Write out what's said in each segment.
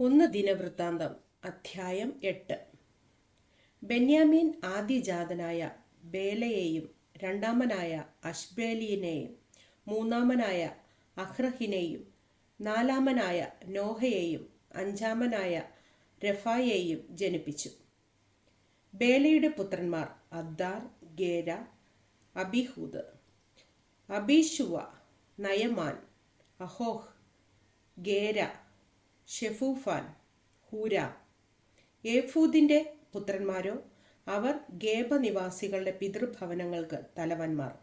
ഒന്ന് ദിനവൃത്താന്തം അധ്യായം എട്ട്. ബെന്യാമീൻ ആദ്യജാതനായ ബേലയെയും രണ്ടാമനായ അഷ്ബേലിയനെയും മൂന്നാമനായ അഹ്റഹിനെയും നാലാമനായ നോഹയെയും അഞ്ചാമനായ രഫായെയും ജനിപ്പിച്ചു. ബേലയുടെ പുത്രന്മാർ Addar Gera Abihud Abishua Naaman Ahoah Gera Shephuphan Huram. ഏഫൂദിന്റെ പുത്രന്മാരോ? അവർ ഗേബ നിവാസികളുടെ പിതൃഭവനങ്ങൾക്ക് തലവന്മാർ.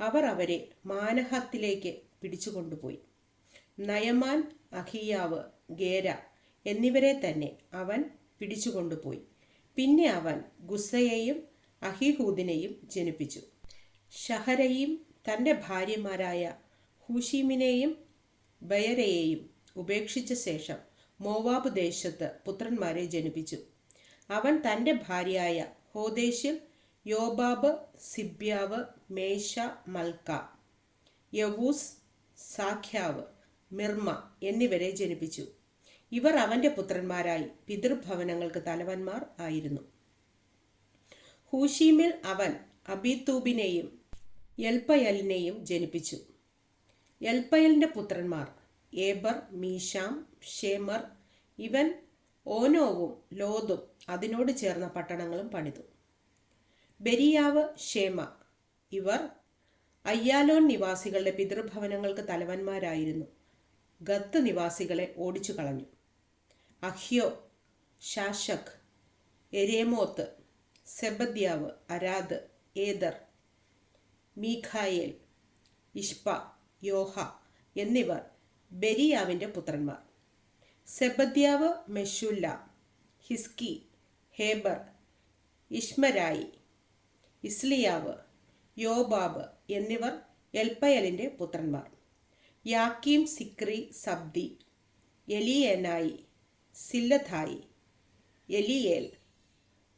അവർ അവരെ മാനഹത്തിലേക്ക് പിടിച്ചുകൊണ്ടുപോയി. നയമാൻ അഹിയാവ് ഗേര എന്നിവരെ തന്നെ അവൻ പിടിച്ചുകൊണ്ടുപോയി. പിന്നെ അവൻ ഗുസ്സയെയും അഹിഹൂദിനെയും ജനിപ്പിച്ചു. ഷഹരയും തന്റെ ഭാര്യമാരായ ഹുഷീമിനെയും ബയരയെയും ഉപേക്ഷിച്ച ശേഷം മോവാബ് ദേശത്ത് പുത്രന്മാരെ ജനിപ്പിച്ചു. അവൻ തന്റെ ഭാര്യയായ ഹോദേശിൽ യോബാബ് സിബ്യാവ് മേശ മൽക്ക യവൂസ് സാഖ്യാവ് മിർമ എന്നിവരെ ജനിപ്പിച്ചു. ഇവർ അവന്റെ പുത്രന്മാരായി പിതൃഭവനങ്ങൾക്ക് തലവന്മാർ ആയിരുന്നു. ഹൂഷീമിൽ അവൻ അബിത്തൂബിനെയും എൽപ്പയലിനെയും ജനിപ്പിച്ചു. എൽപയലിന്റെ പുത്രന്മാർ ഏബർ മീശാം ഷേമർ ഇവൻ ഓനോവും ലോതും അതിനോട് ചേർന്ന പട്ടണങ്ങളും പണിതു. ബെരിയാവ് ഷേമ ഇവർ അയ്യാലോൻ നിവാസികളുടെ പിതൃഭവനങ്ങൾക്ക് തലവന്മാരായിരുന്നു. ഗത്ത് നിവാസികളെ ഓടിച്ചു കളഞ്ഞു അഹ്യോ ഷാഷക് എരേമോത്ത് സെബദ്യാവ് അരാദ് ഏദർ മീഖായേൽ ഇഷ്പ യോഹ എന്നിവർ ബെരിയാവിന്റെ പുത്രന്മാർ. സെബദ്യാവ് മെഷുല്ല ഹിസ്കി ഹേബർ ഇഷ്മരായി ഇസ്ലിയാവ് യോബാബ് എന്നിവർ എൽപ്പയലിന്റെ പുത്രന്മാർ. യാക്കീം സിക്രി സബ്ദി എലിയനായി സില്ലഥായി എലിയേൽ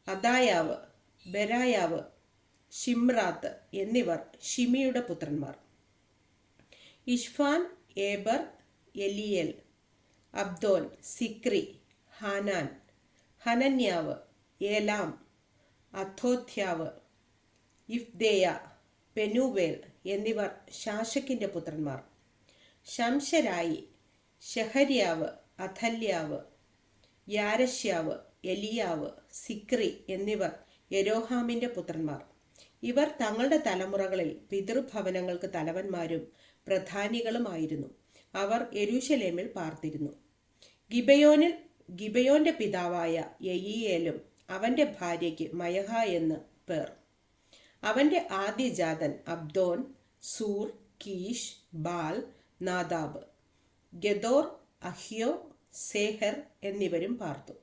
അദായാവ് ബെരായാവ് ഷിംറാത്ത് എന്നിവർ ഷിമിയുടെ പുത്രന്മാർ. Ishpan Eber Eliel Abdon Zichri Hanan Hananiah Elam അഥോത്യാവ് Iphdeiah Penuel എന്നിവർ ശാശക്കിന്റെ പുത്രന്മാർ. ശംശരായി ഷഹര്യാവ് അഥല്യാവ് യാരശ്യാവ് എലിയാവ് സിക്രി എന്നിവർ യരോഹാമിന്റെ പുത്രന്മാർ. ഇവർ തങ്ങളുടെ തലമുറകളിൽ പിതൃഭവനങ്ങൾക്ക് തലവന്മാരും പ്രധാനികളുമായിരുന്നു. അവർ യെരൂശലേമിൽ പാർത്തിരുന്നു. ഗിബയോനിൽ ഗിബയോന്റെ പിതാവായ യയിയേലും അവന്റെ ഭാര്യയ്ക്ക് മയഹ എന്ന് പേർ. അവന്റെ ആദ്യജാതൻ അബ്ദോൻ സൂർ കീഷ് ബാൽ നാദാബ് ഗദോർ അഹ്യോ സേഹർ എന്നിവരും പാർത്തു.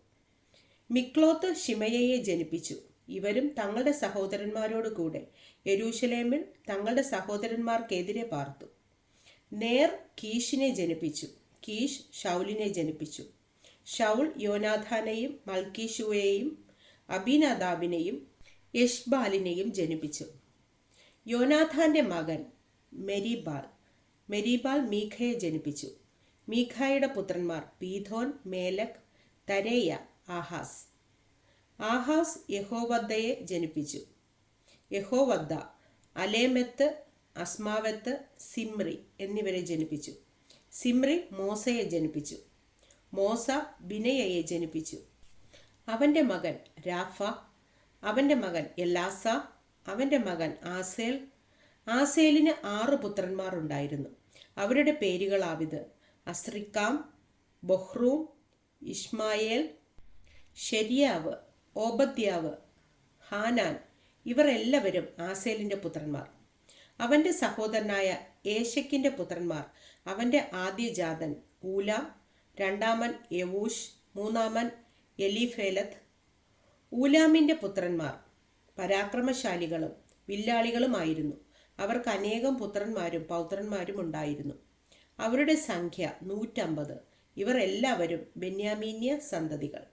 മിക്ലോത്ത് ഷിമയയെ ജനിപ്പിച്ചു. ഇവരും തങ്ങളുടെ സഹോദരന്മാരോട് കൂടെ യെരൂശലേമിൽ തങ്ങളുടെ സഹോദരന്മാർക്കെതിരെ പാർത്തു. നേർ കീഷിനെ ജനിപ്പിച്ചു കീഷ് ഷൗലിനെ ജനിപ്പിച്ചു. ഷൗൽ യോനാഥാനെയും മൽക്കീഷുവയെയും അബിനാദാബിനെയും യഷ്ബാലിനെയും ജനിപ്പിച്ചു. യോനാഥാന്റെ മകൻ മെരിബാൽ മെരിബാൽ മീഖയെ ജനിപ്പിച്ചു. മീഖായുടെ പുത്രന്മാർ Pithon Melech Tarea Ahaz. Ahaz യഹോവദ്ദയെ ജനിപ്പിച്ചു. യഹോവദ്ദ അലേമെത്ത് അസ്മാവത്ത് സിമ്രി എന്നിവരെ ജനിപ്പിച്ചു. സിമ്രി മോസയെ ജനിപ്പിച്ചു. മോസ ബിനയയെ ജനിപ്പിച്ചു. അവന്റെ മകൻ രാഫ അവന്റെ മകൻ എല്ലാസ അവന്റെ മകൻ ആസേൽ. ആസേലിന് ആറ് പുത്രന്മാർ ഉണ്ടായിരുന്നു. അവരുടെ പേരുകളാവിത് അസ്രിക്കാം ബൊഹ്റൂം ഇഷ്മായേൽ ഷെരിയാവ് ഓബദ്യാവ് ഹാനാൻ. ഇവർ എല്ലാവരും ആസേലിന്റെ പുത്രന്മാർ. അവന്റെ സഹോദരനായ ഏഷക്കിന്റെ പുത്രന്മാർ അവന്റെ ആദ്യജാതൻ ഊല രണ്ടാമൻ യവൂഷ് മൂന്നാമൻ എലിഫേലത്ത്. ഊലാമിന്റെ പുത്രന്മാർ പരാക്രമശാലികളും വില്ലാളികളുമായിരുന്നു. അവർക്ക് അനേകം പുത്രന്മാരും പൗത്രന്മാരും ഉണ്ടായിരുന്നു. അവരുടെ സംഖ്യ നൂറ്റമ്പത്. ഇവർ എല്ലാവരും ബെന്യാമീന്യ സന്തതികൾ.